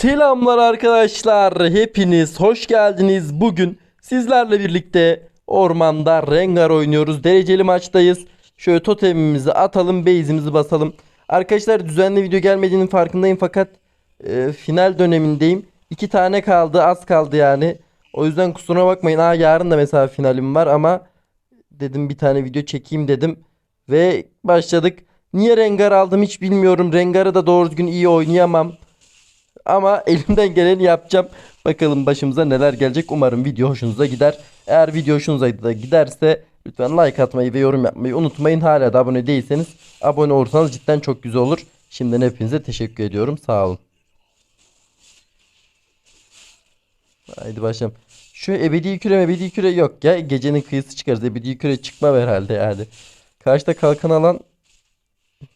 Selamlar arkadaşlar. Hepiniz hoş geldiniz. Bugün sizlerle birlikte ormanda Rengar oynuyoruz. Dereceli maçtayız. Şöyle totemimizi atalım, base'imizi basalım. Arkadaşlar düzenli video gelmediğinin farkındayım fakat e, final dönemindeyim. İki tane kaldı, az kaldı yani. O yüzden kusura bakmayın. Aa yarın da mesela finalim var ama dedim bir tane video çekeyim dedim. Ve başladık. Niye Rengar aldım hiç bilmiyorum. Rengar'ı da doğru düzgün iyi oynayamam. Ama elimden geleni yapacağım. Bakalım başımıza neler gelecek. Umarım video hoşunuza gider. Eğer video hoşunuza da giderse lütfen like atmayı ve yorum yapmayı unutmayın. Hala da abone değilseniz abone olursanız cidden çok güzel olur. Şimdiden hepinize teşekkür ediyorum. Sağ olun. Haydi başlayalım. Şu ebedi küre ebedi küre yok ya. Gecenin kıyısı çıkarız. Ebedi küre çıkmam herhalde yani. Karşıda kalkan alan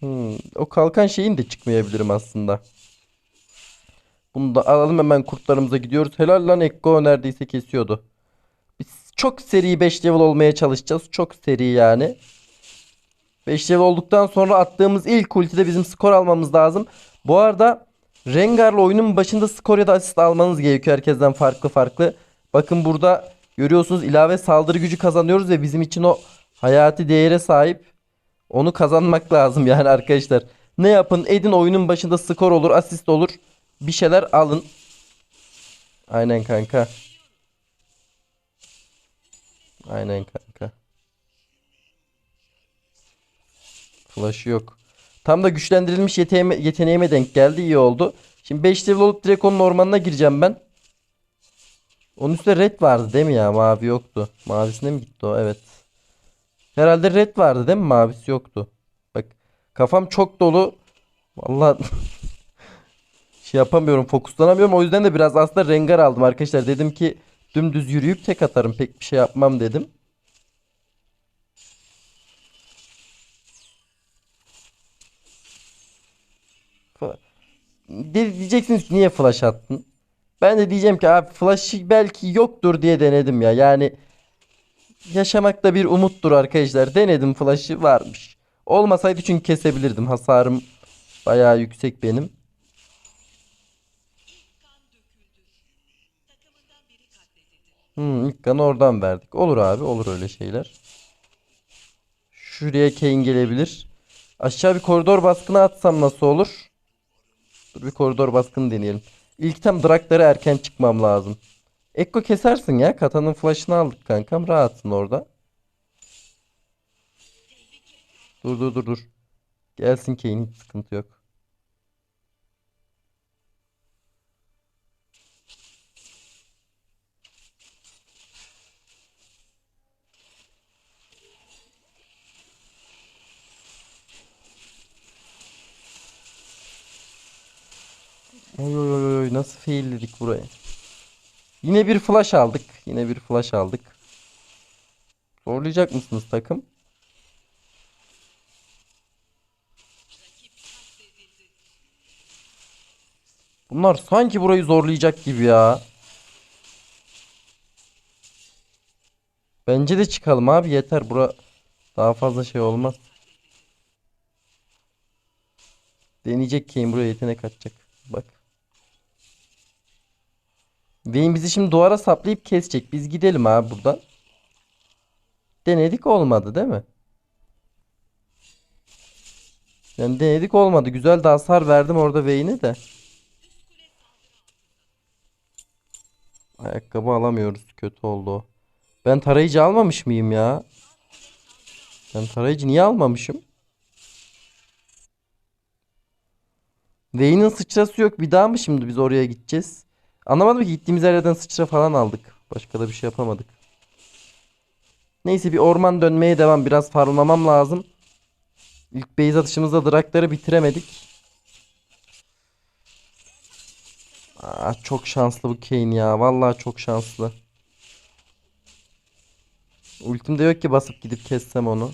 Hmm, o kalkan şeyin de çıkmayabilirim aslında. Bunu da alalım hemen kurtlarımıza gidiyoruz. Helal lan Ekko neredeyse kesiyordu. Biz çok seri 5 level olmaya çalışacağız. Çok seri yani. 5 level olduktan sonra attığımız ilk ultide bizim skor almamız lazım. Bu arada Rengar'la oyunun başında skor ya da asist almanız gerekiyor herkesten farklı farklı. Bakın burada görüyorsunuz ilave saldırı gücü kazanıyoruz ve bizim için o hayati değere sahip. Onu kazanmak lazım yani arkadaşlar. Ne yapın edin oyunun başında skor olur asist olur. Bir şeyler alın. Aynen kanka. Aynen kanka. Flash yok. Tam da güçlendirilmiş yeteneğime, yeteneğime denk geldi. iyi oldu. Şimdi 5 level olup direkt onun ormanına gireceğim ben. Onun üstünde red vardı değil mi ya? Mavi yoktu. Mavisine mi gitti o? Evet. Herhalde red vardı değil mi? Mavisi yoktu. Bak kafam çok dolu. Vallahi şey yapamıyorum, fokuslanamıyorum. O yüzden de biraz aslında rengar aldım arkadaşlar. Dedim ki dümdüz yürüyüp tek atarım. Pek bir şey yapmam dedim. De- diyeceksiniz niye flash attın? Ben de diyeceğim ki abi flash belki yoktur diye denedim ya. Yani yaşamak da bir umuttur arkadaşlar. Denedim flash'ı varmış. Olmasaydı çünkü kesebilirdim. Hasarım bayağı yüksek benim. Hmm, ilk kanı oradan verdik. Olur abi olur öyle şeyler. Şuraya Kane gelebilir. Aşağı bir koridor baskını atsam nasıl olur? Dur bir koridor baskını deneyelim. İlk tam Draktar'a erken çıkmam lazım. Ekko kesersin ya. Katanın flash'ını aldık kankam. Rahatsın orada. Dur dur dur dur. Gelsin Kane hiç sıkıntı yok. Oy oy oy oy nasıl failledik burayı. Yine bir flash aldık. Yine bir flash aldık. Zorlayacak mısınız takım? Bunlar sanki burayı zorlayacak gibi ya. Bence de çıkalım abi yeter. Bura daha fazla şey olmaz. Deneyecek Kane buraya yetenek atacak. Bak. Vayne bizi şimdi duvara saplayıp kesecek. Biz gidelim abi buradan. Denedik olmadı değil mi? Yani denedik olmadı. Güzel de hasar verdim orada Vayne'e de. Ayakkabı alamıyoruz. Kötü oldu. Ben tarayıcı almamış mıyım ya? Ben tarayıcı niye almamışım? Vayne'in sıçrası yok. Bir daha mı şimdi biz oraya gideceğiz? Anlamadım ki gittiğimiz yerden sıçra falan aldık. Başka da bir şey yapamadık. Neyse bir orman dönmeye devam. Biraz farmlamam lazım. İlk base atışımızda drakları bitiremedik. Aa, çok şanslı bu Kane ya. Vallahi çok şanslı. Ultim de yok ki basıp gidip kessem onu.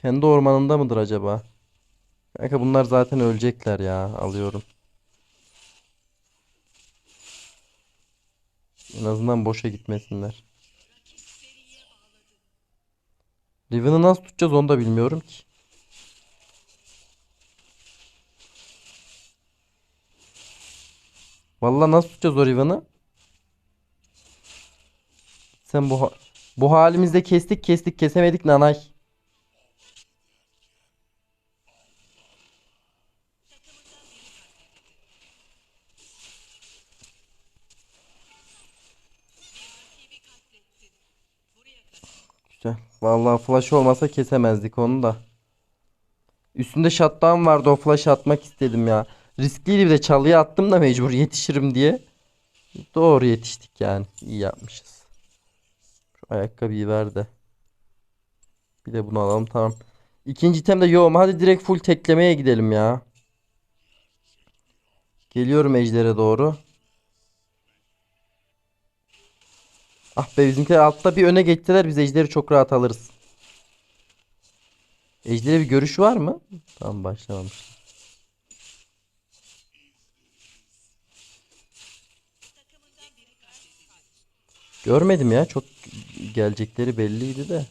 Kendi ormanında mıdır acaba? Kanka bunlar zaten ölecekler ya. Alıyorum. En azından boşa gitmesinler. Riven'ı nasıl tutacağız onu da bilmiyorum ki. Vallahi nasıl tutacağız o Riven'ı? Sen bu bu halimizde kestik kestik kesemedik nanay. Güzel. Vallahi flash olmasa kesemezdik onu da. Üstünde shutdown vardı o flash atmak istedim ya. Riskliydi bir de çalıya attım da mecbur yetişirim diye. Doğru yetiştik yani. İyi yapmışız. Şu ayakkabıyı ver de. Bir de bunu alalım tamam. İkinci item de yoğum. Hadi direkt full teklemeye gidelim ya. Geliyorum ejdere doğru. Ah be bizimkiler altta bir öne geçtiler. Biz ejderi çok rahat alırız. Ejder'e bir görüş var mı? Tamam başlamamış. Görmedim ya. Çok gelecekleri belliydi de.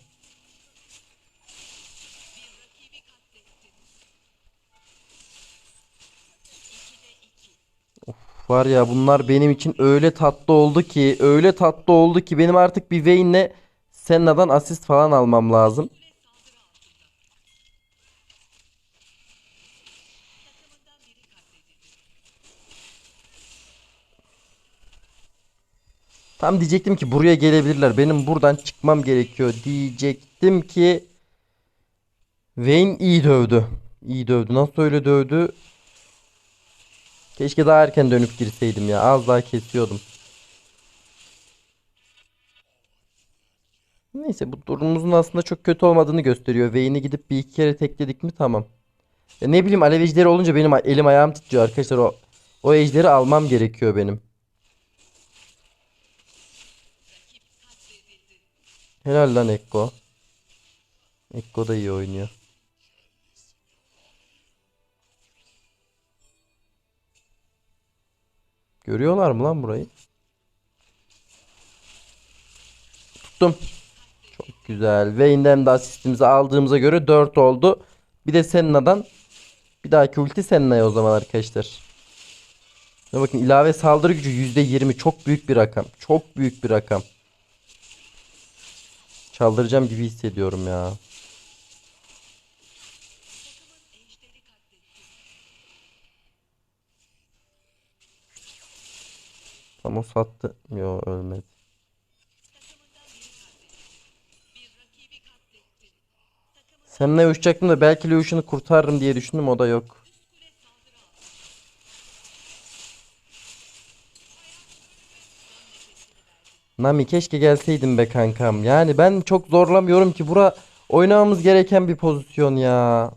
Var ya bunlar benim için öyle tatlı oldu ki, öyle tatlı oldu ki benim artık bir Vayne'le Senna'dan asist falan almam lazım. Tam diyecektim ki buraya gelebilirler. Benim buradan çıkmam gerekiyor diyecektim ki Vayne iyi dövdü. İyi dövdü. Nasıl öyle dövdü? Keşke daha erken dönüp girseydim ya. Az daha kesiyordum. Neyse bu durumumuzun aslında çok kötü olmadığını gösteriyor. Vayne'i gidip bir iki kere tekledik mi tamam. Ya ne bileyim alev ejderi olunca benim elim ayağım titriyor arkadaşlar. O, o ejderi almam gerekiyor benim. Helal lan Ekko. Ekko da iyi oynuyor. Görüyorlar mı lan burayı? Tuttum. Çok güzel. Vayne'den de asistimizi aldığımıza göre 4 oldu. Bir de Senna'dan bir dahaki ulti Senna'ya o zaman arkadaşlar. Ya bakın ilave saldırı gücü %20 çok büyük bir rakam. Çok büyük bir rakam. Çaldıracağım gibi hissediyorum ya. Tam o sattı. Yo ölmedi. Seninle uçacaktım da belki Lucian'ı kurtarırım diye düşündüm o da yok. Nami keşke gelseydin be kankam. Yani ben çok zorlamıyorum ki. Bura oynamamız gereken bir pozisyon ya.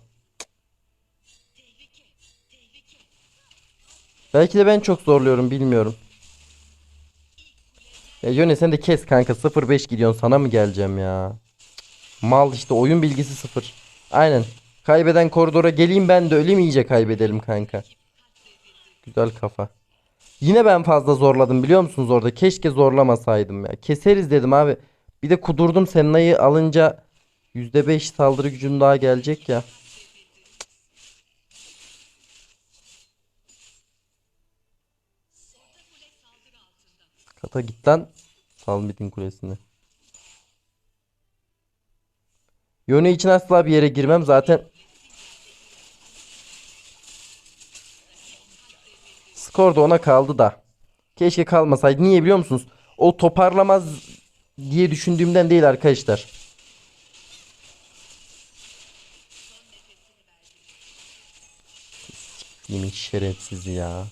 Belki de ben çok zorluyorum bilmiyorum. Ya Yone sen de kes kanka 0-5 gidiyorsun sana mı geleceğim ya? Mal işte oyun bilgisi 0. Aynen. Kaybeden koridora geleyim ben de öleyim iyice kaybedelim kanka. Güzel kafa. Yine ben fazla zorladım biliyor musunuz orada? Keşke zorlamasaydım ya. Keseriz dedim abi. Bir de kudurdum Senna'yı alınca %5 saldırı gücüm daha gelecek ya. Kata git lan. Salmidin kulesine. Yone için asla bir yere girmem zaten. Skor da ona kaldı da. Keşke kalmasaydı. Niye biliyor musunuz? O toparlamaz diye düşündüğümden değil arkadaşlar. Yemin şerefsiz ya.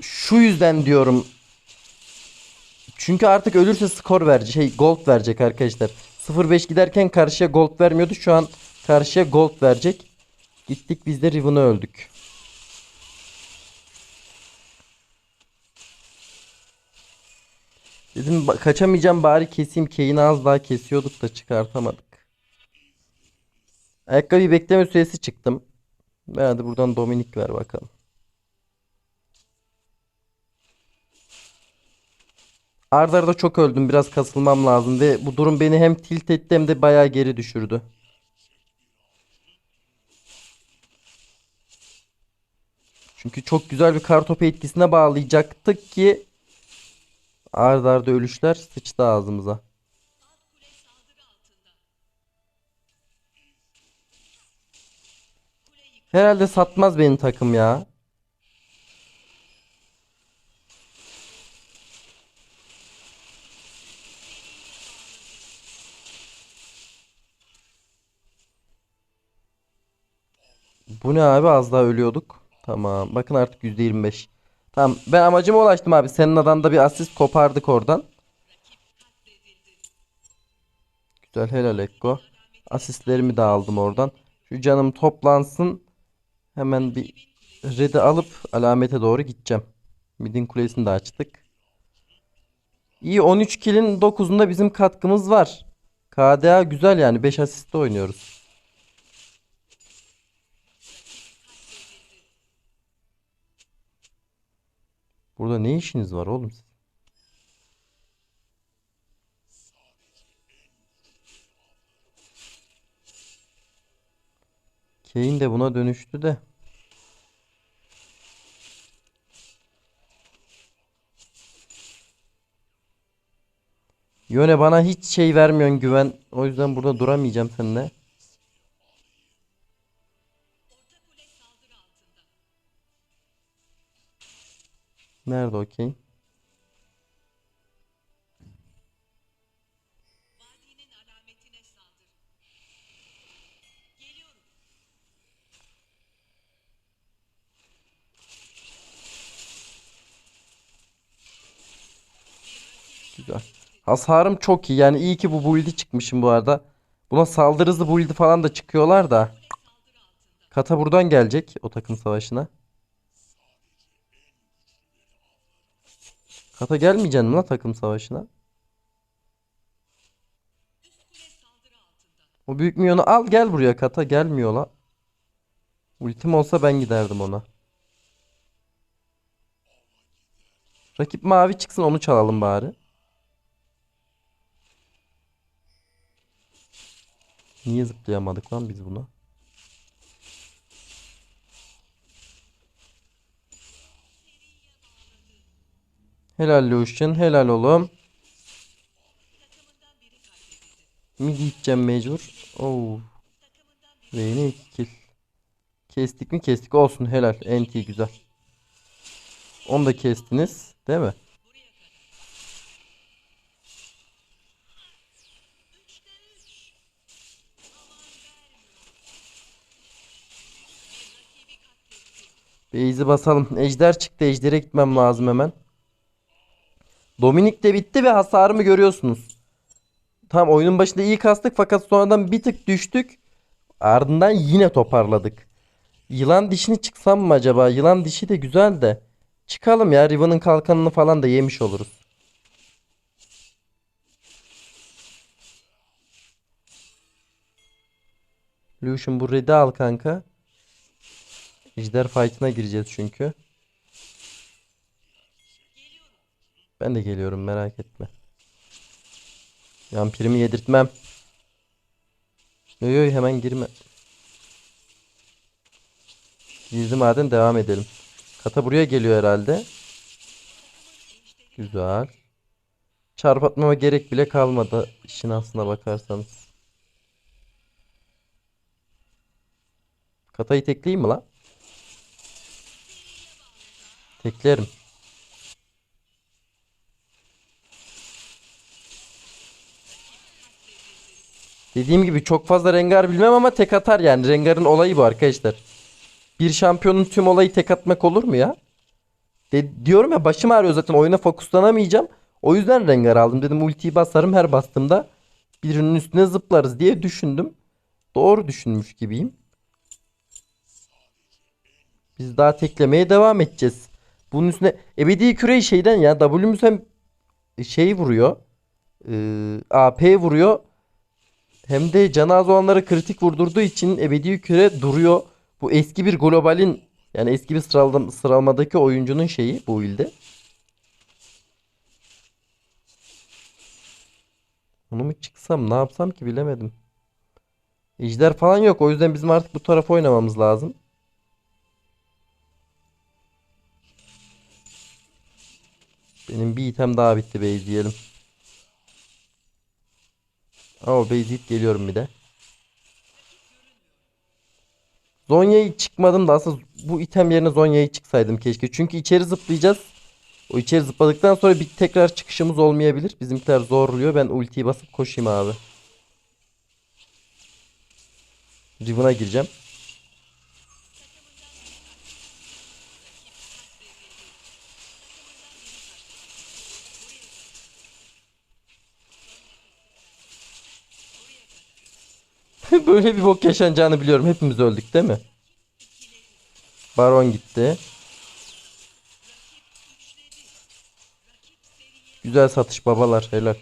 Şu yüzden diyorum. Çünkü artık ölürse skor verecek. Şey gold verecek arkadaşlar. 0-5 giderken karşıya gold vermiyordu. Şu an karşıya gold verecek. Gittik biz de Riven'ı öldük. Dedim kaçamayacağım bari keseyim. Kane'i az daha kesiyorduk da çıkartamadık. Ayakkabı bekleme süresi çıktım. Hadi buradan Dominik ver bakalım. Arda arda çok öldüm. Biraz kasılmam lazım ve bu durum beni hem tilt etti hem de bayağı geri düşürdü. Çünkü çok güzel bir kartopu etkisine bağlayacaktık ki arda arda ölüşler sıçtı ağzımıza. Herhalde satmaz benim takım ya. Bu ne abi az daha ölüyorduk. Tamam bakın artık %25. Tamam ben amacıma ulaştım abi. Senin adamda bir asist kopardık oradan. Güzel helal Ekko. Asistlerimi de aldım oradan. Şu canım toplansın. Hemen bir red'i alıp alamete doğru gideceğim. Midin kulesini de açtık. İyi 13 kill'in 9'unda bizim katkımız var. KDA güzel yani 5 asiste oynuyoruz. Burada ne işiniz var oğlum? siz? Kane de buna dönüştü de. Yöne bana hiç şey vermiyorsun güven. O yüzden burada duramayacağım seninle. Nerede o Kane? Güzel. Hasarım çok iyi. Yani iyi ki bu build'i çıkmışım bu arada. Buna saldırı hızı build'i falan da çıkıyorlar da. Kata buradan gelecek o takım savaşına. Kata gelmeyeceksin mi lan takım savaşına? O büyük milyonu al gel buraya kata gelmiyor la. Ultim olsa ben giderdim ona. Rakip mavi çıksın onu çalalım bari. Niye zıplayamadık lan biz buna? Helal Lucian, helal oğlum. Mid gideceğim mecbur. Oo. Reyne 2 kill. Kestik mi kestik olsun helal. NT güzel. Onu da kestiniz değil mi? Base'i basalım. Ejder çıktı. Ejder'e gitmem lazım hemen. Dominik de bitti ve hasarımı görüyorsunuz. Tam oyunun başında iyi kastık fakat sonradan bir tık düştük. Ardından yine toparladık. Yılan dişini çıksam mı acaba? Yılan dişi de güzel de. Çıkalım ya. Riven'ın kalkanını falan da yemiş oluruz. Lucian bu red'i al kanka. Ejder fight'ına gireceğiz çünkü. Ben de geliyorum merak etme. Vampirimi yedirtmem. Yo hemen girme. Gizli maden devam edelim. Kata buraya geliyor herhalde. Güzel. Çarp atmama gerek bile kalmadı işin aslına bakarsanız. Katayı tekleyeyim mi lan? Teklerim. Dediğim gibi çok fazla Rengar bilmem ama tek atar yani. Rengar'ın olayı bu arkadaşlar. Bir şampiyonun tüm olayı tek atmak olur mu ya? De diyorum ya başım ağrıyor zaten oyuna fokuslanamayacağım. O yüzden Rengar aldım. Dedim ultiyi basarım her bastığımda birinin üstüne zıplarız diye düşündüm. Doğru düşünmüş gibiyim. Biz daha teklemeye devam edeceğiz. Bunun üstüne ebedi küreyi şeyden ya W'müz hem şey vuruyor. Ee, AP vuruyor. Hem de canı az olanları kritik vurdurduğu için ebedi küre duruyor. Bu eski bir globalin yani eski bir sıralama, sıralamadaki oyuncunun şeyi bu ilde. Onu mu çıksam ne yapsam ki bilemedim. Ejder falan yok. O yüzden bizim artık bu tarafa oynamamız lazım. Benim bir item daha bitti base diyelim. Base hit geliyorum bir de. Zonya'yı çıkmadım da aslında bu item yerine Zonya'yı çıksaydım keşke. Çünkü içeri zıplayacağız. O içeri zıpladıktan sonra bir tekrar çıkışımız olmayabilir. Bizimkiler zorluyor. Ben ultiyi basıp koşayım abi. Riven'a gireceğim. Böyle bir bok yaşanacağını biliyorum. Hepimiz öldük değil mi? Baron gitti. Güzel satış babalar helal.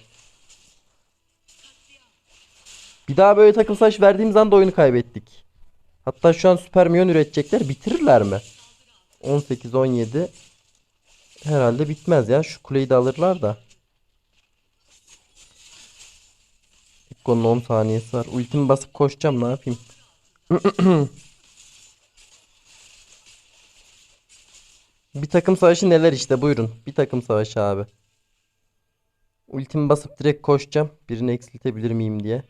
Bir daha böyle takım savaş verdiğimiz anda oyunu kaybettik. Hatta şu an süper milyon üretecekler. Bitirirler mi? 18 17 herhalde bitmez ya. Şu kuleyi de alırlar da. Ekko'nun 10 saniyesi var. Ultimi basıp koşacağım ne yapayım? Bir takım savaşı neler işte buyurun. Bir takım savaşı abi. Ultimi basıp direkt koşacağım. Birini eksiltebilir miyim diye.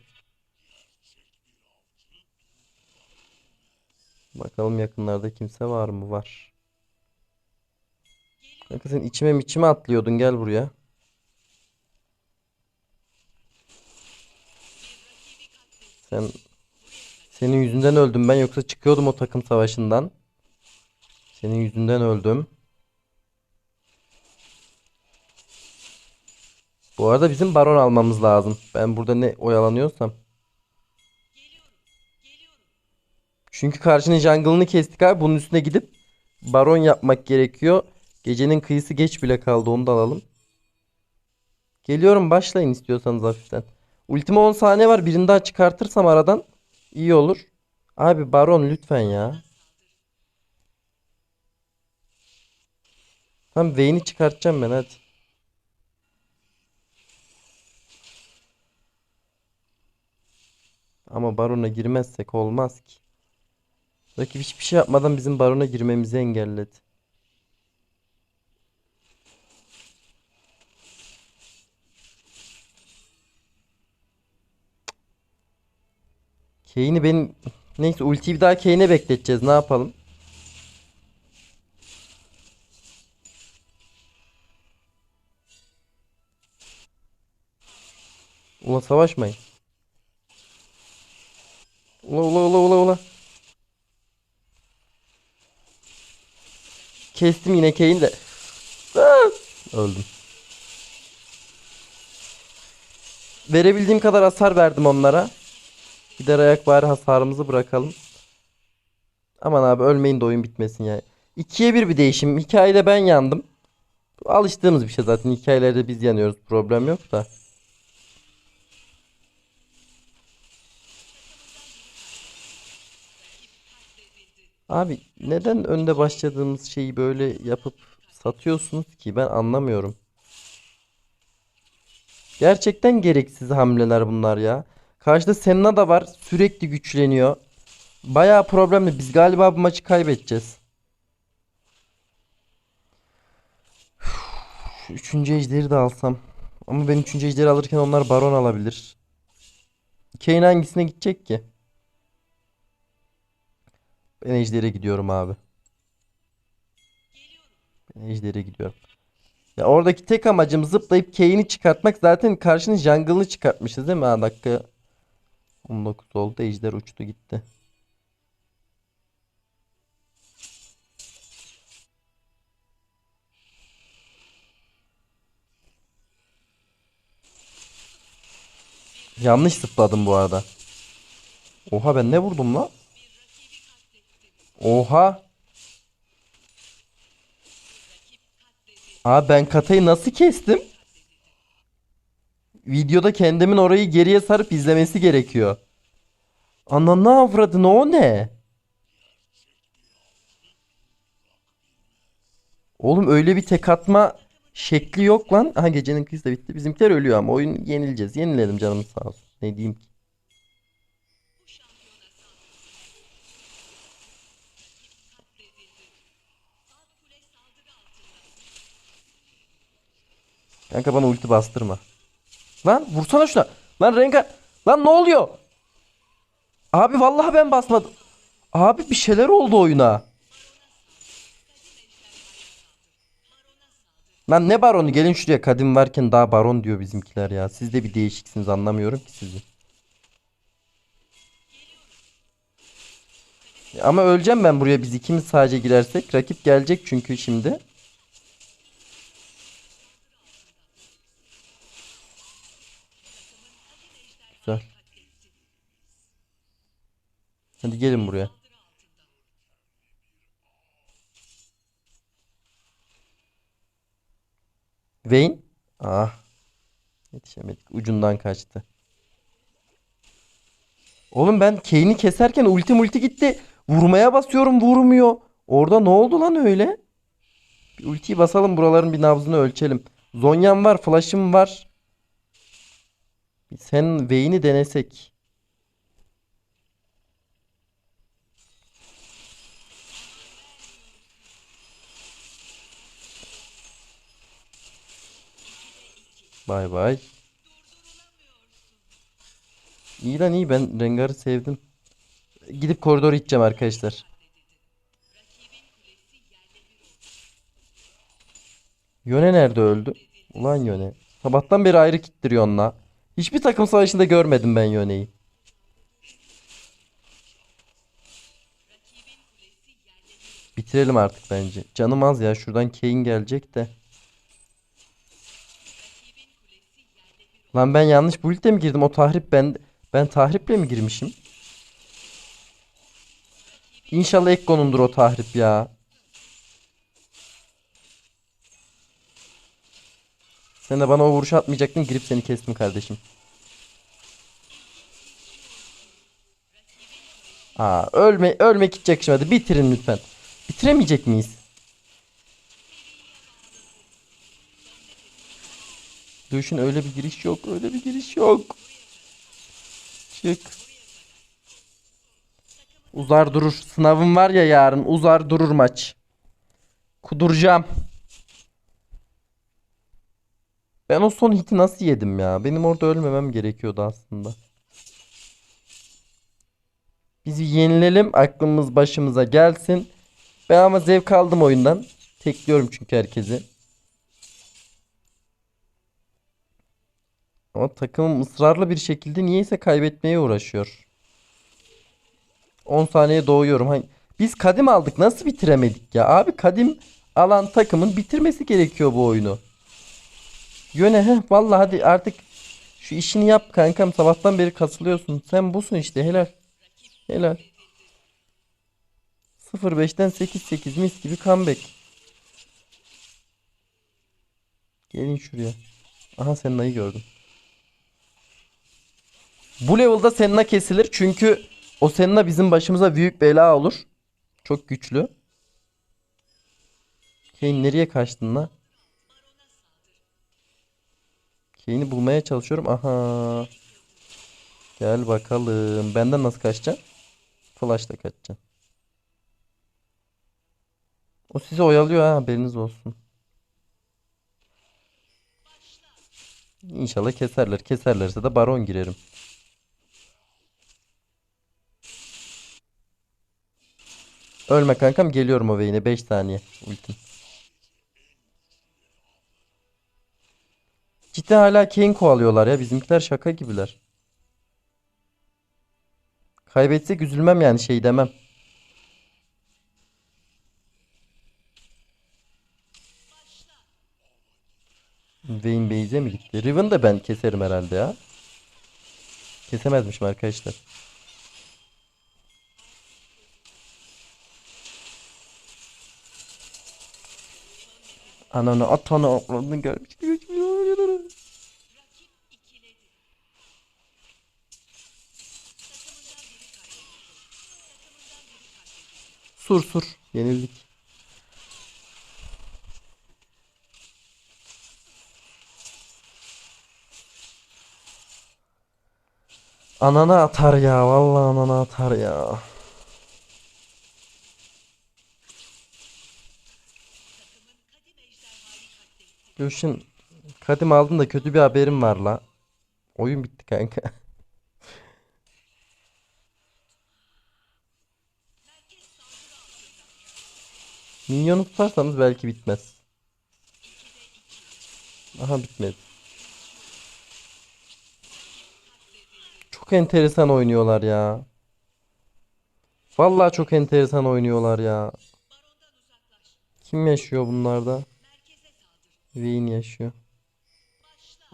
Bakalım yakınlarda kimse var mı? Var. Kanka sen içime içime atlıyordun gel buraya. Sen senin yüzünden öldüm ben yoksa çıkıyordum o takım savaşından. Senin yüzünden öldüm. Bu arada bizim baron almamız lazım. Ben burada ne oyalanıyorsam. Çünkü karşının jungle'ını kestik abi. Bunun üstüne gidip baron yapmak gerekiyor. Gecenin kıyısı geç bile kaldı. Onu da alalım. Geliyorum başlayın istiyorsanız hafiften. Ultima 10 saniye var. Birini daha çıkartırsam aradan iyi olur. Abi baron lütfen ya. Tamam Vayne'i çıkartacağım ben hadi. Ama barona girmezsek olmaz ki. Rakip hiçbir şey yapmadan bizim barona girmemizi engelledi. Kane'i benim... Neyse ultiyi bir daha Kane'e bekleteceğiz. Ne yapalım? Ula savaşmayın. Ula ula ula ula ula. Kestim yine Kane'i de. Ah! Öldüm. Verebildiğim kadar hasar verdim onlara. Gider ayak bari hasarımızı bırakalım. Aman abi ölmeyin de oyun bitmesin ya. İkiye bir bir değişim. Hikayede ben yandım. Alıştığımız bir şey zaten. Hikayelerde biz yanıyoruz. Problem yok da. Abi neden önde başladığımız şeyi böyle yapıp satıyorsunuz ki ben anlamıyorum. Gerçekten gereksiz hamleler bunlar ya. Karşıda Senna da var sürekli güçleniyor. Bayağı problemli biz galiba bu maçı kaybedeceğiz. Şu üçüncü ejderi de alsam. Ama ben üçüncü ejderi alırken onlar baron alabilir. Kane hangisine gidecek ki? Ben Ejder'e gidiyorum abi. Ben Ejder'e gidiyorum. Ya oradaki tek amacım zıplayıp Kane'i çıkartmak. Zaten karşının jungle'ını çıkartmışız değil mi? Ha dakika 19 oldu. Ejder uçtu gitti. Yanlış zıpladım bu arada. Oha ben ne vurdum lan? Oha. Abi ben katayı nasıl kestim? Videoda kendimin orayı geriye sarıp izlemesi gerekiyor. Ananı avradını o ne? Oğlum öyle bir tek atma şekli yok lan. Aha gecenin kıyısı da bitti. Bizimkiler ölüyor ama oyun yenileceğiz. Yenilelim canımız sağ olsun. Ne diyeyim ki? Kanka bana ulti bastırma. Lan vursana şuna. Lan Rengar. Lan ne oluyor? Abi vallahi ben basmadım. Abi bir şeyler oldu oyuna. Lan ne baronu? Gelin şuraya. Kadim varken daha baron diyor bizimkiler ya. Siz de bir değişiksiniz anlamıyorum ki sizi. Ama öleceğim ben buraya biz ikimiz sadece girersek. Rakip gelecek çünkü şimdi. Güzel. Hadi gelin buraya. Vayne. Ah. Yetişemedik. Ucundan kaçtı. Oğlum ben Kane'i keserken ulti multi gitti. Vurmaya basıyorum vurmuyor. Orada ne oldu lan öyle? Bir ultiyi basalım buraların bir nabzını ölçelim. Zonya'm var, flash'ım var. Sen Vayne'i denesek. Bay bay. İyi lan iyi ben Rengar'ı sevdim. Gidip koridora gideceğim arkadaşlar. Yone nerede öldü? Ulan Yone. Sabahtan beri ayrı kittiriyor onunla. Hiçbir takım savaşında görmedim ben Yone'yi. Bitirelim artık bence. Canım az ya. Şuradan Kayn gelecek de. Lan ben yanlış build'e mi girdim? O tahrip ben ben tahriple mi girmişim? İnşallah Ekko'nundur o tahrip ya. Sen de bana o vuruşu atmayacaktın girip seni kestim kardeşim. Aa ölme ölmek hiç yakışmadı. Bitirin lütfen. Bitiremeyecek miyiz? Dövüşün öyle bir giriş yok. Öyle bir giriş yok. Çık. Uzar durur. Sınavım var ya yarın. Uzar durur maç. Kuduracağım. Ben o son hiti nasıl yedim ya? Benim orada ölmemem gerekiyordu aslında. Bizi yenilelim. Aklımız başımıza gelsin. Ben ama zevk aldım oyundan. Tekliyorum çünkü herkesi. Ama takımım ısrarlı bir şekilde niyeyse kaybetmeye uğraşıyor. 10 saniye doğuyorum. Biz kadim aldık. Nasıl bitiremedik ya? Abi kadim alan takımın bitirmesi gerekiyor bu oyunu. Yöne heh vallahi hadi artık şu işini yap kankam. Sabahtan beri kasılıyorsun. Sen busun işte helal. Helal. 0-5'ten 8-8 mis gibi comeback. Gelin şuraya. Aha Senna'yı gördüm. Bu level'da Senna kesilir çünkü o Senna bizim başımıza büyük bela olur. Çok güçlü. Kane nereye kaçtın la? Kane'i bulmaya çalışıyorum. Aha. Gel bakalım. Benden nasıl kaçacaksın? Flash'la kaçacaksın. O sizi oyalıyor ha haberiniz olsun. İnşallah keserler. Keserlerse de baron girerim. Ölme kankam geliyorum o yine 5 saniye ultim. Cidden hala Kane kovalıyorlar ya bizimkiler şaka gibiler. Kaybetsek üzülmem yani şey demem. Vayne Base'e mi gitti? Riven de ben keserim herhalde ya. Kesemezmişim arkadaşlar. Ananı at onu atladın gelmiş. Sursur. Yenildik. Anana atar ya. Vallahi anana atar ya. Gülşin. Kadim aldım da kötü bir haberim var la. Oyun bitti kanka. Minyonu tutarsanız belki bitmez. Aha bitmedi. Çok enteresan oynuyorlar ya. Vallahi çok enteresan oynuyorlar ya. Kim yaşıyor bunlarda? Vayne yaşıyor.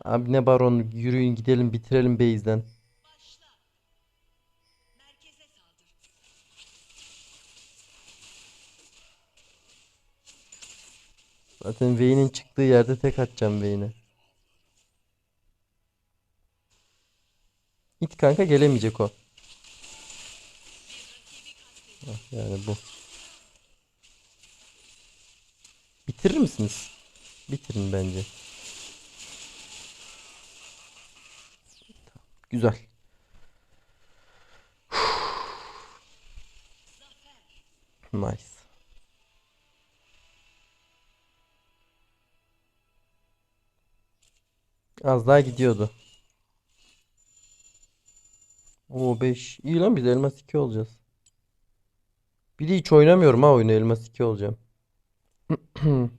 Abi ne baron yürüyün gidelim bitirelim base'den. Zaten Vayne'in çıktığı yerde tek atacağım Vayne'e. İt kanka gelemeyecek o. Ah, Yani bu. Bitirir misiniz? Bitirin bence. Güzel. Nice. Az daha gidiyordu. O 5. İyi lan biz elmas 2 olacağız. Bir de hiç oynamıyorum ha oyunu elmas 2 olacağım.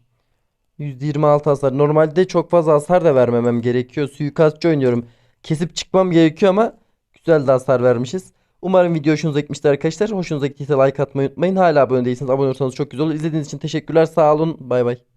%26 hasar. Normalde çok fazla hasar da vermemem gerekiyor. Suikastçı oynuyorum. Kesip çıkmam gerekiyor ama güzel de hasar vermişiz. Umarım video hoşunuza gitmiştir arkadaşlar. Hoşunuza gittiyse like atmayı unutmayın. Hala abone değilseniz abone olursanız çok güzel olur. İzlediğiniz için teşekkürler. Sağ olun. Bay bay.